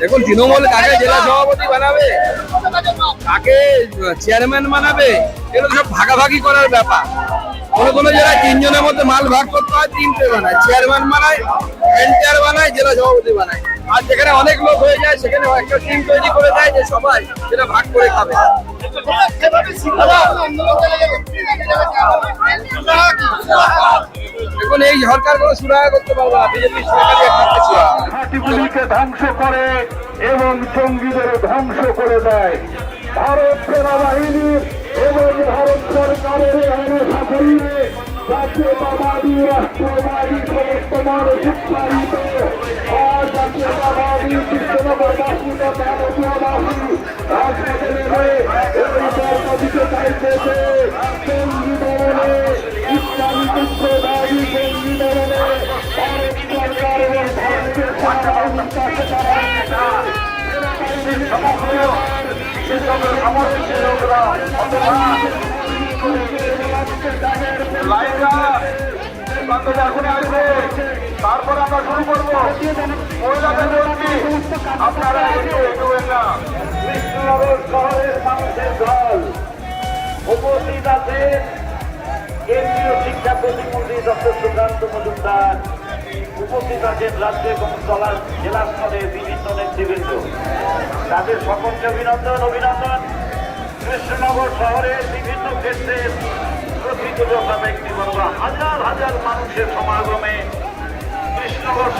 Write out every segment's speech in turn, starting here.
দেখুন তৃণমূল কাকে জেলা সভাপতি বানাবে? কাকে চেয়ারম্যান বানাবে? এগুলো সব ভাগাভাগি করার ব্যাপার। কোনো কোনো জেলায় তিনজনের মধ্যে মাল ভাগ করতে হয় তিনটে বানায়। চেয়ারম্যান বানায় এন্টার বানায় জেলা সভাপতি বানায়। আর যেখানে অনেক লোক হয়ে যায় সেখানে একটা টিম তৈরি করে দেয় যে সবাই সেটা ভাগ করে খাবে। দেখুন এই সরকার কোনো সুরাহা করতে পারবে না। বিজেপি সরকারই সুরাহা। ঘাঁটিগুলিকে ধ্বংস করে এবং জঙ্গিদের ধ্বংস করে দেয়। ভারত সেনাবাহিনীর এবং ভারত সরকারের সাফল্যে জাতীয়তাবাদী, রাষ্ট্রবাদী, সমস্ত এই বর্ণ দিতে চাইতেছে জঙ্গি ইসলামী তারপর আমরা শুরু করব মহিলাদের মন্ত্রী আপনারা একটু এগোবেন না কৃষ্ণনগর শহরের মানুষের দল উপস্থিত আছেন কেন্দ্রীয় শিক্ষা প্রতিমন্ত্রী ডক্টর সুকান্ত মজুমদার উপস্থিত আছেন রাজ্য এবং জেলা জেলা বিভিন্ন নেতৃবৃন্দ। তাদের সকলকে অভিনন্দন অভিনন্দন। কৃষ্ণনগর শহরের বিভিন্ন ক্ষেত্রের প্রকৃতযোদ্ধা ব্যক্তিবর্গ হাজার হাজার মানুষের সমাগমে কৃষ্ণনগর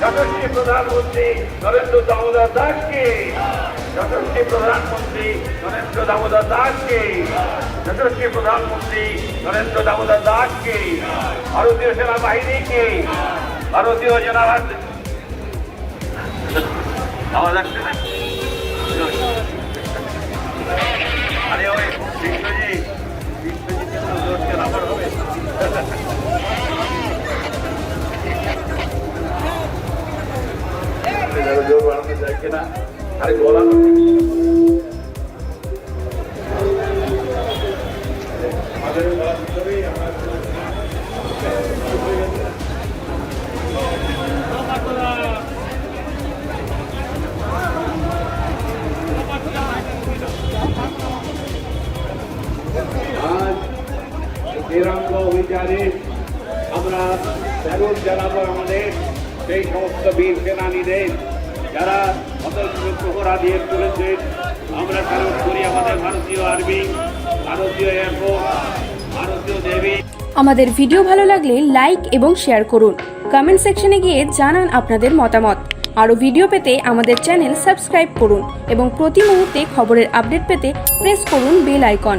যশস্বী প্রধানমন্ত্রী নরেন্দ্র দামোদর দাসকে। যশস্বী প্রধানমন্ত্রী নরেন্দ্র দামোদর দাসকে। যশস্বী প্রধানমন্ত্রী নরেন্দ্র দামোদর দাসকে। ভারতীয় সেনাবাহিনীকে। ভারতীয় সেনাবাহিনী আওয়াজ আসছে না? যায় কিনা আরে অভিযানে আমরা স্যালুট জানাব আমাদের সেই সমস্ত বীর সেনানীদের। যারা অতর্ক প্রহরা দিয়ে চলেছেন আমরা স্যালুট করি আমাদের ভারতীয় আর্মি, ভারতীয় এয়ারফোর্স ভারতীয় নেভি আমাদের ভিডিও ভালো লাগলে লাইক এবং শেয়ার করুন। কমেন্ট সেকশনে গিয়ে জানান আপনাদের মতামত। আরও ভিডিও পেতে আমাদের চ্যানেল সাবস্ক্রাইব করুন এবং প্রতি মুহূর্তে খবরের আপডেট পেতে প্রেস করুন বেল আইকন।